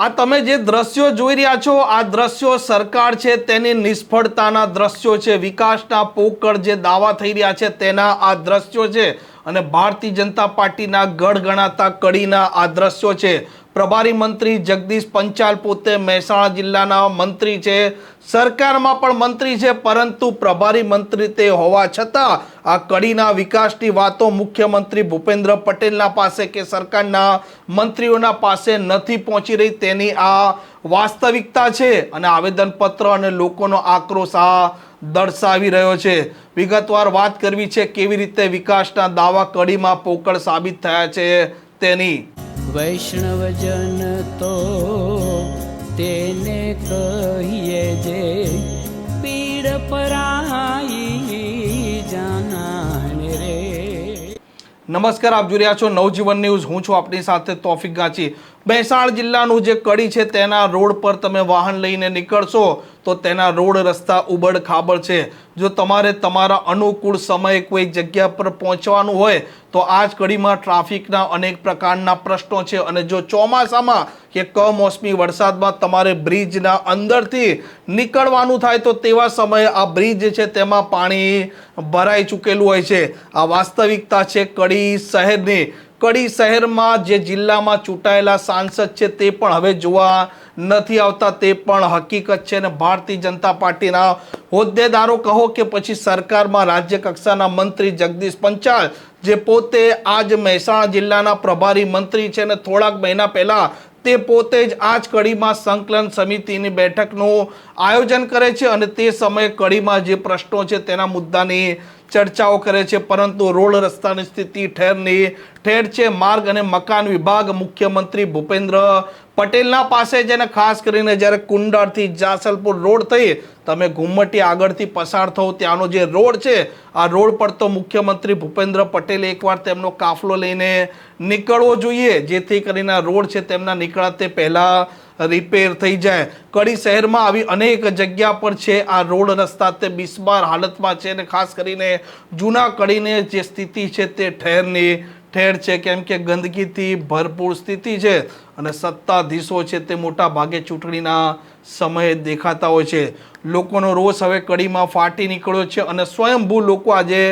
આ તમે જે દ્રશ્યો જોઈ રહ્યા છો, આ દ્રશ્યો સરકાર છે, તેની નિષ્ફળતાના દ્રશ્યો છે. વિકાસના પોકળ જે દાવા થઈ રહ્યા છે, તેના આ દ્રશ્યો છે. અને ભારતીય જનતા પાર્ટીના ગણગણાતા કડીના આ દ્રશ્યો છે. પ્રભારી મંત્રી જગદીશ પંચાલ પોતે મહેસાણા જિલ્લાના મંત્રી છે. સરકારમાં પણ મંત્રી છે, પરંતુ પ્રભારી મંત્રી તે હોવા છતાં આ કડીના વિકાસની વાતો મુખ્યમંત્રી ભૂપેન્દ્ર પટેલના પાસે કે સરકારના મંત્રીઓના પાસે નથી પહોંચી રહી તેની આ વાસ્તવિકતા છે અને આવેદનપત્ર અને લોકોનો આક્રોશ આ દર્શાવી રહ્યો છે. વિગતવાર વાત કરવી છે, કેવી રીતે વિકાસના દાવા કડીમાં પોકળ સાબિત થયા છે તેની. વૈષ્ણવજન તો તેને કહીએ જે પીડ પરાઈ જાનાને રે. નમસ્કાર, આપ જોઈ રહ્યા છો નવજીવન ન્યૂઝ. હું છું આપની સાથે તોફિક ગાંચી. મહેસાણા જિલ્લાનું જે કડી છે, તેના રોડ પર તમે વાહન લઈને નીકળશો, તો તેના રોડ રસ્તા ઉબડ ખાબડ છે. જો તમારે તમારા અનુકૂળ સમયે કોઈ જગ્યા પર પહોંચવાનું હોય, તો આ જ કડીમાં ટ્રાફિકના અનેક પ્રકારના પ્રશ્નો છે. અને જો ચોમાસામાં કે કમોસમી વરસાદમાં તમારે બ્રિજના અંદરથી નીકળવાનું થાય, તો તેવા સમયે આ બ્રિજ છે, તેમાં પાણી ભરાઈ ચૂકેલું હોય છે. આ વાસ્તવિકતા છે, કડી શહેરની કડી શહેરમાં જે જિલ્લામાં ચૂંટાયેલા સાંસદ છે તે પણ હવે જોવા નથી આવતા, તે પણ હકીકત છે અને ભારતીય જનતા પાર્ટીના હોદ્દેદારો કહો કે પછી સરકારમાં રાજ્ય કક્ષાના મંત્રી જગદીશ પંચાલ, જે પોતે આજ મહેસાણા જિલ્લાના પ્રભારી મંત્રી છે અને થોડાક મહિના પહેલાં તે પોતે જ આ જ કડીમાં સંકલન સમિતિની બેઠકનું આયોજન કરે છે અને તે સમયે કડીમાં જે પ્રશ્નો છે તેના મુદ્દાની ચર્ચાઓ કરે છે, પરંતુ રોડ રસ્તાની સ્થિતિ ઠેરની ઠેર છે. માર્ગ અને મકાન વિભાગ મુખ્યમંત્રી ભૂપેન્દ્ર પટેલના પાસે જેને ખાસ કરીને જ્યારે કુંડાળથી જાસલપુર રોડ થઈ તમે ઘુમ્મટી આગળથી પસાર થો, ત્યાંનો જે રોડ છે, આ રોડ પર તો મુખ્યમંત્રી ભૂપેન્દ્ર પટેલ એકવાર તેમનો કાફલો લઈને નીકળવો જોઈએ, જેથી કરીને આ રોડ છે તેમના નીકળ્યા તે પહેલાં રિપેર થઈ જાય. કડી શહેરમાં આવી અનેક જગ્યા પર છે આ રોડ રસ્તા, તે બિસ્માર હાલતમાં છે અને ખાસ કરીને જૂના કડીને જે સ્થિતિ છે તે ઠેરની ઠેર છે, કેમ કે ગંદકીથી ભરપૂર સ્થિતિ છે. અને સત્તાધીશો છે તે મોટા ભાગે ચૂંટણીના સમયે દેખાતા હોય છે. લોકોનો રોષ હવે કડીમાં ફાટી નીકળ્યો છે અને સ્વયંભૂ લોકો આજે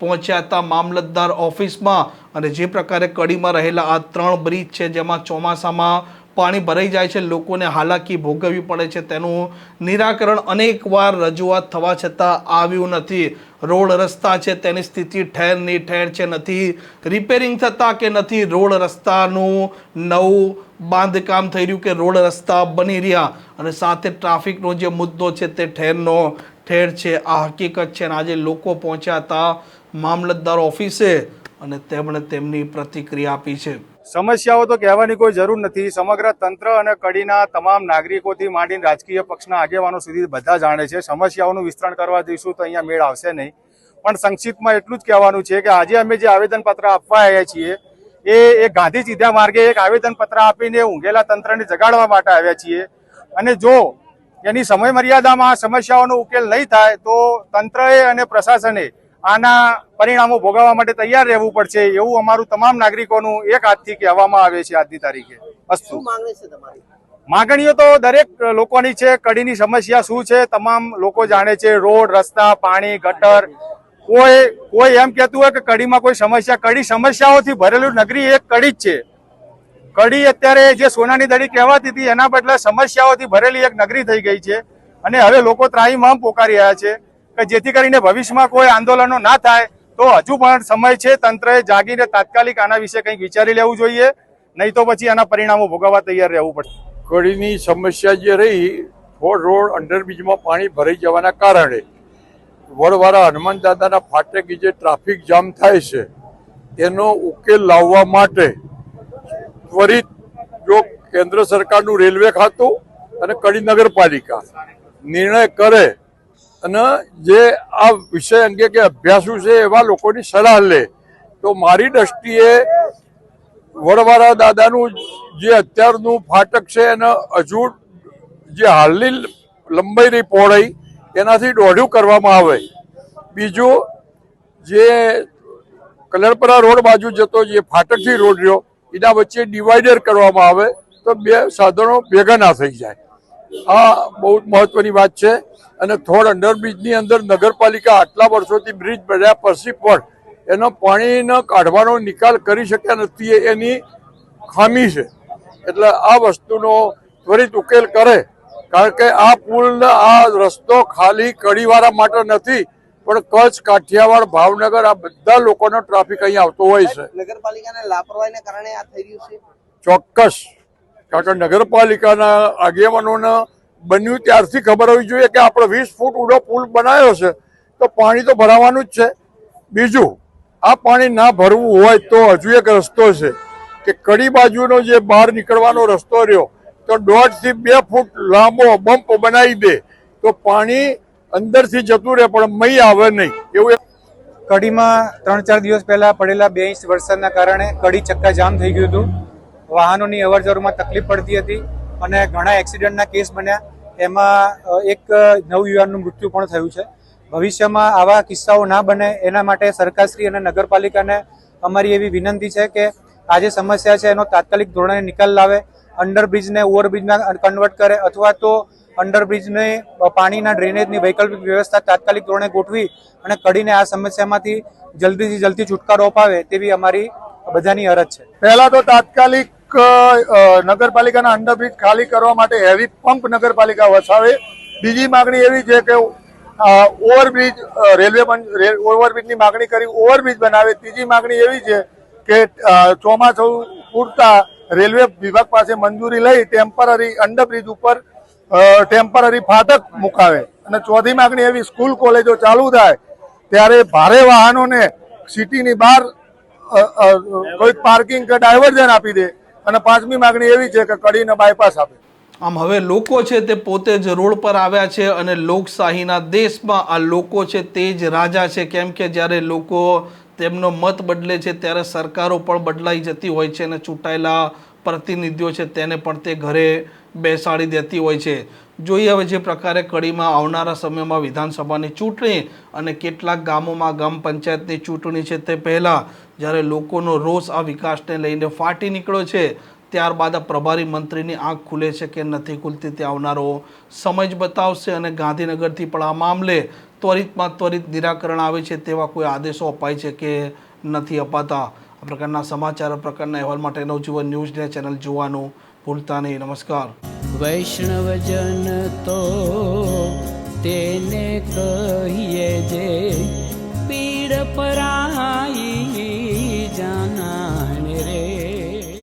પહોંચ્યા હતા મામલતદાર ઓફિસમાં અને જે પ્રકારે કડીમાં રહેલા આ ત્રણ બ્રિજ છે જેમાં ચોમાસામાં પાણી ભરાઈ જાય છે, લોકોને હાલાકી ભોગવવી પડે છે તેનું નિરાકરણ અનેકવાર રજૂઆત થવા છતાં આવ્યું નથી. રોડ રસ્તા છે તેની સ્થિતિ ઠેરની ઠેર છે, નથી રિપેરિંગ થતા કે નથી, રોડ રસ્તાનું નવું બાંધકામ થઈ રહ્યું કે રોડ રસ્તા બની રહ્યા અને સાથે ટ્રાફિકનો જે મુદ્દો છે તે ઠેરનો ઠેર છે. આ હકીકત છે અને આજે લોકો પહોંચ્યા હતા મામલતદાર ઓફિસે અને તેમણે તેમની પ્રતિક્રિયા આપી છે. સમસ્યાઓ તો કહેવાની કોઈ જરૂર નથી. સમગ્ર તંત્ર અને કડીના તમામ નાગરિકોથી માંડીને રાજકીય પક્ષના આગેવાનો સુધી બધા જાણે છે. સમસ્યાઓનું વિસ્તરણ કરવા જઈશું તો અહીંયા મેળ આવશે નહીં. પણ સંક્ષિપ્તમાં એટલું જ કહેવાનું છે કે આજે અમે જે આવેદનપત્ર આપવા આવ્યા છીએ એ એક ગાંધી સીધા માર્ગે એક આવેદનપત્ર આપીને ઊંઘેલા તંત્રને જગાડવા માટે આવ્યા છીએ. અને જો એની સમય મર્યાદામાં આ સમસ્યાઓનો ઉકેલ નહીં થાય તો તંત્રએ અને પ્રશાસને આના પરિણામો ભોગવવા માટે તૈયાર રહેવું પડશે એવું અમારું તમામ નાગરિકોનું એક હાથથી કહેવામાં આવે છે આજની તારીખે. અસ્તુ. માગણીઓ તો દરેક લોકોની છે કડીની સમસ્યા શું છે તમામ લોકો જાણે છે રોડ રસ્તા પાણી ગટર કોઈ કોઈ એમ કહેતું હોય કે કડીમાં કોઈ સમસ્યા, કડી સમસ્યાઓથી ભરેલું નગરી એક કડી જ છે. કડી અત્યારે જે સોનાની દડી કહેવાતી હતી, એના બદલે સમસ્યાઓથી ભરેલી એક નગરી થઈ ગઈ છે. અને હવે લોકો ત્રાહીમામ પોકારી રહ્યા છે કે જેથી કરીને ભવિષ્યમાં કોઈ આંદોલનો ના થાય, તો હજુ પણ સમય છે તંત્રએ જાગીને તાત્કાલિક આના વિશે કંઈક વિચારી લેવું જોઈએ. નહીં તો પછી આના પરિણામો ભોગવવા તૈયાર રહેવું પડશે. કડીની સમસ્યા જે રહી, ફોર રોડ અંડરબ્રિજમાં પાણી ભરાઈ જવાના કારણે વડવાળા હનુમાન દાદાના ફાટકે જે ટ્રાફિક જામ થાય છે. એનો ઉકેલ લાવવા માટે ત્વરિત જો કેન્દ્ર સરકારનું રેલવે ખાતું અને કડી નગરપાલિકા નિર્ણય કરે અને જે આ વિષય અંગે કે અભ્યાસુ છે એવા લોકોની સલાહ લે, તો મારી દ્રષ્ટિએ વડવાળા દાદાનું જે અત્યારનું ફાટક છે એને હજુ જે હાલની લંબાઈ રહી પહોળાઈ એનાથી દોઢું કરવામાં આવે. બીજું, જે કલરપરા રોડ બાજુ જતો જે ફાટકથી રોડ રહ્યો, એના વચ્ચે ડિવાઈડર કરવામાં આવે, તો બે સાધનો ભેગા ના થઈ જાય. આ બહુ મહત્વની વાત છે. અને થોડ અંડરબ્રિજની અંદર નગરપાલિકા આટલા વર્ષોથી બ્રિજ બન્યા પછી પણ એનો પાણીનો કાઢવાનો નિકાલ કરી શક્યા નથી એની ખામી છે. એટલે આ વસ્તુનો ત્વરિત ઉકેલ કરે કારણ કે આ પુલ આ રસ્તો ખાલી કડીવાળા માટે નથી પણ કચ્છ કાઠિયાવાડ ભાવનગર આ બધા લોકોનો ટ્રાફિક અહીં આવતો હોય છે. નગરપાલિકાના લાપરવાહીને કારણે આ થઈ રહ્યું છે? ચોક્કસ. કારણ કે નગરપાલિકાના આગેવાનોને બન્યું ત્યારથી ખબર હોવી જોઈએ કે આપણે વીસ ફૂટ ઊંડો પુલ બનાવ્યો છે તો પાણી તો ભરાવાનું જ છે. બીજું આ પાણી ના ભરવું હોય તો હજુ એક રસ્તો છે કે કડી બાજુનો જે બહાર નીકળવાનો રસ્તો રહ્યો તો દોઢથી બે ફૂટ લાંબો બમ્પ બનાવી દે તો પાણી અંદરથી જતું રહે, પણ મય આવે નહીં. એવું કડીમાં ત્રણ ચાર દિવસ પહેલા પડેલા બે ઇંચ વરસાદના કારણે કડી ચક્કા જામ થઈ ગયું હતું. વાહનોની અવર જવરમાં તકલીફ પડતી હતી અને ઘણા એક્સિડન્ટના કેસ બન્યા. એમાં એક નવયુવાનનું મૃત્યુ પણ થયું છે. ભવિષ્યમાં આવા કિસ્સાઓ ના બને એના માટે સરકારશ્રી અને નગરપાલિકાને અમારી એવી વિનંતી છે કે આ જે સમસ્યા છે, એનો તાત્કાલિક ધોરણે નિકાલ લાવે. અંડરબ્રિજને ઓવરબ્રિજમાં કન્વર્ટ કરે અથવા તો અંડરબ્રિજને પાણીના ડ્રેનેજની વૈકલ્પિક વ્યવસ્થા તાત્કાલિક ધોરણે ગોઠવી અને કડીને આ સમસ્યામાંથી જલ્દીથી જલ્દી છુટકારો અપાવે તેવી અમારી બધાની અરજ છે. પહેલા તો તાત્કાલિક નગરપાલિકાના અંડરબ્રિજ ખાલી કરવા માટે હેવી પંપ નગરપાલિકા વસાવે. બીજી માગણી એવી છે કે ઓવરબ્રિજ રેલવે ઓવરબ્રિજની માગણી કરી ઓવરબ્રિજ બનાવે. ત્રીજી માગણી એવી છે કે ચોમાસું પૂરતા રેલવે વિભાગ પાસે મંજૂરી લઈ ટેમ્પરરી અંડરબ્રિજ ઉપર ટેમ્પરરી ફાટક મુકાવે. અને ચોથી માગણી એવી સ્કૂલ કોલેજો ચાલુ થાય, ત્યારે ભારે વાહનોને સિટીની બહાર કોઈક પાર્કિંગ કે ડાયવર્ઝન આપી દે. અને પાંચમી માગણી એવી છે કે કડીને બાયપાસ આપે. આમ હવે લોકો છે તે પોતે જ રોડ પર આવ્યા છે અને લોકશાહીના દેશમાં આ લોકો છે તે જ રાજા છે. કેમ કે જ્યારે લોકો તેમનો મત બદલે છે ત્યારે સરકારો પણ બદલાઈ જતી હોય છે અને ચૂંટાયેલા પ્રતિનિધિઓ છે તેને પણ તે ઘરે બેસાડી દેતી હોય છે. જોઈએ હવે જે પ્રકારે કડીમાં આવનારા સમયમાં વિધાનસભાની ચૂંટણી અને કેટલાક ગામોમાં ગ્રામ પંચાયતની ચૂંટણી છે તે પહેલાં જ્યારે લોકોનો રોષ આ વિકાસને લઈને ફાટી નીકળ્યો છે, ત્યારબાદ આ પ્રભારી મંત્રીની આંખ ખુલે છે કે નથી ખુલતી તે આવનારો સમય બતાવશે અને ગાંધીનગરથી પણ આ મામલે ત્વરિતમાં ત્વરિત નિરાકરણ આવે છે તેવા કોઈ આદેશો અપાય છે કે નથી અપાતા? આ પ્રકારના સમાચાર પ્રકારના અહેવાલ માટે નવજીવન ન્યૂઝને ચેનલ જોવાનું ભૂલતા નહીં. નમસ્કાર. વૈષ્ણવજન તો તેને કહીએ જે પીડ પરાઈ